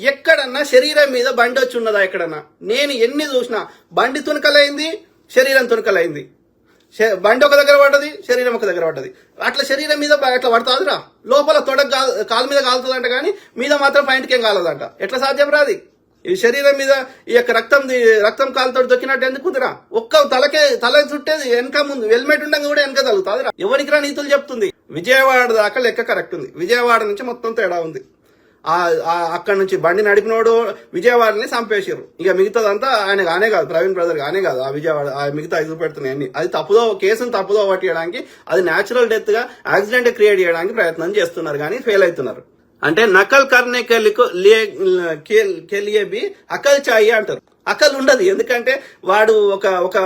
ఎక్కడన్నా శరీరం మీద బండి వచ్చి ఉన్నదా ఎక్కడన్నా? నేను ఎన్ని చూసినా బండి తునకలైంది శరీరం తునకలైంది. శ- బండి ఒక దగ్గర పడ్డది శరీరం ఒక దగ్గర పడ్డది. అట్లా శరీరం మీద అట్లా పడుతుందిరా. లోపల తొడ కాలు మీద కాలుతుందంట కానీ మీద మాత్రం పాయింట్కి ఏం కాలదంట. ఎట్లా సాధ్యం రాది? ఈ శరీరం మీద ఈ యొక్క రక్తం రక్తం కాలుతో దొక్కినట్టు ఎందుకు కుదిరా? ఒక్క తలకే తల చుట్టేది వెనక ముందు హెల్మెట్ ఉండగా కూడా వెనక తగులుతుంది ఎవరికి రా నీతులు చెప్తుంది? విజయవాడ దాకా లెక్క కరెక్ట్ ఉంది. విజయవాడ నుంచి మొత్తం తేడా ఉంది. అక్కడ నుంచి బండి నడిపినోడు విజయవాడని చంపేసారు ఇక మిగతాదంతా ఆయన కానే కాదు ప్రవీణ్ బ్రదర్ కానే కాదు. ఆ విజయవాడ ఆ మిగతా ఇది పెడుతున్నాయి అన్ని. అది తప్పుదో కేసును తప్పుదో పట్టేయడానికి అది న్యాచురల్ డెత్గా యాక్సిడెంట్ క్రియేట్ చేయడానికి ప్రయత్నం చేస్తున్నారు కానీ ఫెయిల్ అవుతున్నారు. అంటే నకల్ కర్నే కెలియే అకల్ చాయి అంటారు. అకల్ ఉండదు. ఎందుకంటే వాడు ఒక ఒక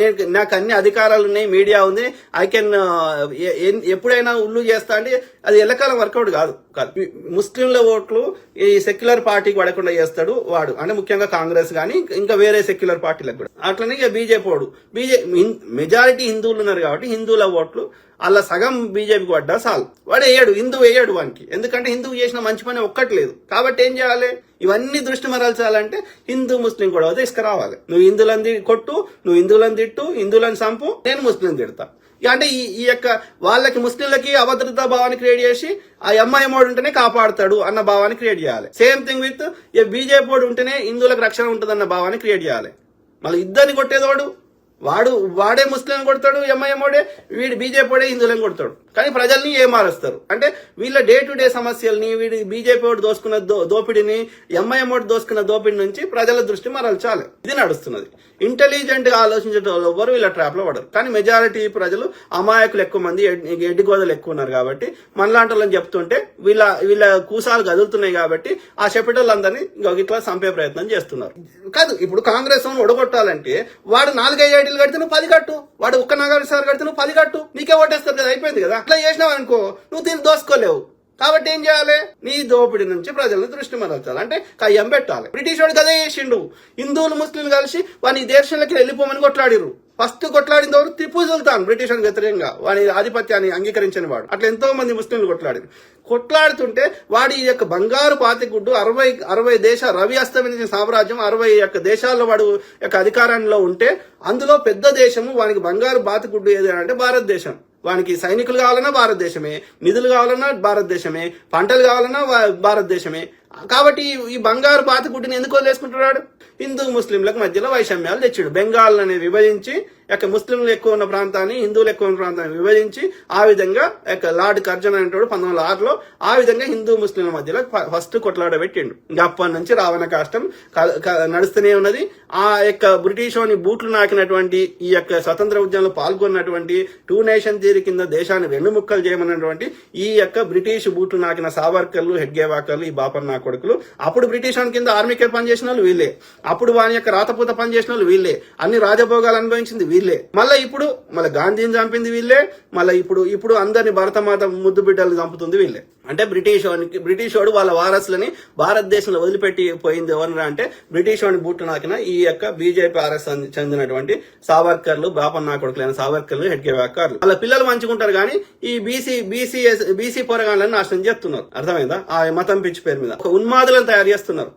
నేను నాకు అన్ని అధికారాలు ఉన్నాయి మీడియా ఉంది ఐ కెన్ ఎప్పుడైనా ఉల్లు చేస్తా అంటే అది ఎల్లకాలం వర్కౌట్ కాదు. కాదు. ముస్లింల ఓట్లు ఈ సెక్యులర్ పార్టీకి పడకుండా చేస్తాడు వాడు. అంటే ముఖ్యంగా కాంగ్రెస్ కానీ ఇంకా వేరే సెక్యులర్ పార్టీలకు కూడా. అట్లనే ఇక బీజేపీ వాడు. బీజేపీ మెజారిటీ హిందువులు ఉన్నారు కాబట్టి హిందువుల ఓట్లు అలా సగం బీజేపీకి పడ్డా చాలు. వాడు వేయడు. హిందువు వేయడు వానికి. ఎందుకంటే హిందువు చేసిన మంచి పని ఒక్కట్లేదు కాబట్టి ఏం చేయాలి? ఇవన్నీ దృష్టి మరల్చాలంటే హిందూ ముస్లిం కూడా తీసుకురావాలి. నువ్వు హిందువులను కొట్టు నువ్వు హిందువులను తిట్టు హిందువులను చంపు నేను ముస్లిం తిడతా. అంటే ఈ ఈ యొక్క వాళ్ళకి ముస్లింలకి అభద్రతా భావాన్ని క్రియేట్ చేసి ఆ అమ్మాయి వాడు ఉంటేనే కాపాడతాడు అన్న భావాన్ని క్రియేట్ చేయాలి. సేమ్ థింగ్ విత్ ఈ బీజేపీ వాడు ఉంటేనే హిందువులకు రక్షణ ఉంటుందన్న భావాన్ని క్రియేట్ చేయాలి. మళ్ళీ ఇద్దరిని కొట్టేదోడు? వాడు వాడే ముస్లిం కొడతాడు ఎంఐఎంఓడే వీడు బీజేపీ వాడే హిందువులను కొడతాడు. కానీ ప్రజల్ని ఏ మారుస్తారు? అంటే వీళ్ళ డే టు డే సమస్యల్ని వీడి బీజేపీ వాడు దోసుకున్న దో- దోపిడిని ఎంఐఎం వాడు దోసుకున్న దోపిడి నుంచి ప్రజల దృష్టి మరల్చాలి. ఇది నడుస్తున్నది. ఇంటెలిజెంట్గా ఆలోచించేటోళ్ళు ఎవరు వీళ్ళ ట్రాప్లో పడరు. కానీ మెజారిటీ ప్రజలు అమాయకులు ఎక్కువ మంది ఎడ్డిగోదలు ఎక్కువ ఉన్నారు కాబట్టి మనలాంటి వాళ్ళని చెప్తుంటే వీళ్ళ వీళ్ళ కూసాలు కదులుతున్నాయి కాబట్టి ఆ చెప్పేటోళ్ళందరినీ ఇట్లా చంపే ప్రయత్నం చేస్తున్నారు. కాదు ఇప్పుడు కాంగ్రెస్ ఒడగొట్టాలంటే వాడు నాలుగైదు ఐటీలు కడితే నువ్వు పది కట్టు. వాడు ఒక్క నగర సార్ కడితే నువ్వు పది కట్టు. నీకే ఓటేస్తారు కదా అయిపోయింది కదా. అట్లా చేసినావు అనుకో నువ్వు దీన్ని దోసుకోలేవు. కాబట్టి ఏం చేయాలి? నీ దోపిడి నుంచి ప్రజలను దృష్టి మరల్చాలి అంటే కయ్యం పెట్టాలి. బ్రిటిష్ వాడు కదే చేసిండు. హిందువులు ముస్లింలు కలిసి వాడిని దేశంలోకి వెళ్ళిపోమని కొట్లాడిరు ఫస్ట్ కొట్లాడింది ఎవరు? టిప్పు సుల్తాన్ బ్రిటిష్ అని వ్యతిరేకంగా. వాడి ఆధిపత్యాన్ని అంగీకరించిన వాడు. అట్లా ఎంతో మంది ముస్లింలు కొట్లాడారు కొట్లాడుతుంటే వాడి యొక్క బంగారు పాతిగుడ్డు అరవై అరవై దేశ రవి అస్తమించిన సామ్రాజ్యం అరవై యొక్క దేశాల్లో వాడు యొక్క అధికారంలో ఉంటే అందులో పెద్ద దేశము వానికి బంగారు బాతిగుడ్డు ఏది అంటే భారతదేశం. వానికి సైనికులు కావాలన్నా భారతదేశమే నిధులు కావాలన్నా భారతదేశమే పంటలు కావాలన్నా వా- భారతదేశమే. కాబట్టి ఈ- బంగారు బాతకుడిని ఎందుకు వదిలేసుకుంటున్నాడు? హిందూ ముస్లింలకు మధ్యలో వైషమ్యాలు తెచ్చాడు. బెంగాల్ అనేది విభజించి యొక్క ముస్లింలు ఎక్కువ ఉన్న ప్రాంతాన్ని హిందువులు ఎక్కువ ఉన్న ప్రాంతాన్ని విభజించి ఆ విధంగా యొక్క లార్డ్ కర్జన్ అనేటోడు పంతొమ్మిది వందల ఆరులో ఆ విధంగా హిందూ ముస్లింల మధ్యలో ఫస్ట్ కొట్లాడ పెట్టిండు ఇంకా అప్పటి నుంచి రావణ కాష్టం క- నడుస్తూనే ఉన్నది. ఆ యొక్క బ్రిటిష్ వాని బూట్లు నాకినటువంటి ఈ యొక్క స్వతంత్ర ఉద్యమంలో పాల్గొన్నటువంటి టూ నేషన్ థియరీ కింద దేశాన్ని రెండు ముక్కలు చేయమన్నటువంటి ఈ యొక్క బ్రిటిష్ బూట్లు నాకిన సావర్కర్లు హెడ్గేవాకర్లు ఈ బాపన్న కొడుకులు. అప్పుడు బ్రిటిష్ వాని కింద ఆర్మీకే పనిచేసిన వాళ్ళు వీళ్ళే. అప్పుడు వాని యొక్క రాతపూత పనిచేసిన వాళ్ళు వీళ్ళే. అన్ని రాజభోగాలు అనుభవించింది వీళ్ళే. మళ్ళీ ఇప్పుడు మళ్ళీ గాంధీని చంపింది వీళ్ళే. మళ్ళీ ఇప్పుడు ఇప్పుడు అందరిని భరతమాత ముద్దు బిడ్డలు చంపుతుంది వీళ్ళే. అంటే బ్రిటిష్ వానికి బ్రిటిష్ వాడు వాళ్ళ వారసులని భారతదేశంలో వదిలిపెట్టి పోయింది ఎవరు అంటే బ్రిటిష్ వాడిని బుట్టు నాకిన ఈ యొక్క బీజేపీ ఆర్ఎస్ చెందినటువంటి సావర్కర్లు బాపన్న కొడుకులైన సావర్కర్లు హెడ్గేవాకర్లు వాళ్ళ పిల్లలు మంచుకుంటారు కానీ ఈ బీసీ బీసీ బీసీ పోరగాళ్ళని నాశనం చేస్తున్నారు. అర్థమైందా? ఆ మతం పిచ్చి పేరు మీద. ఒక ఉన్మాదులను తయారు చేస్తున్నారు.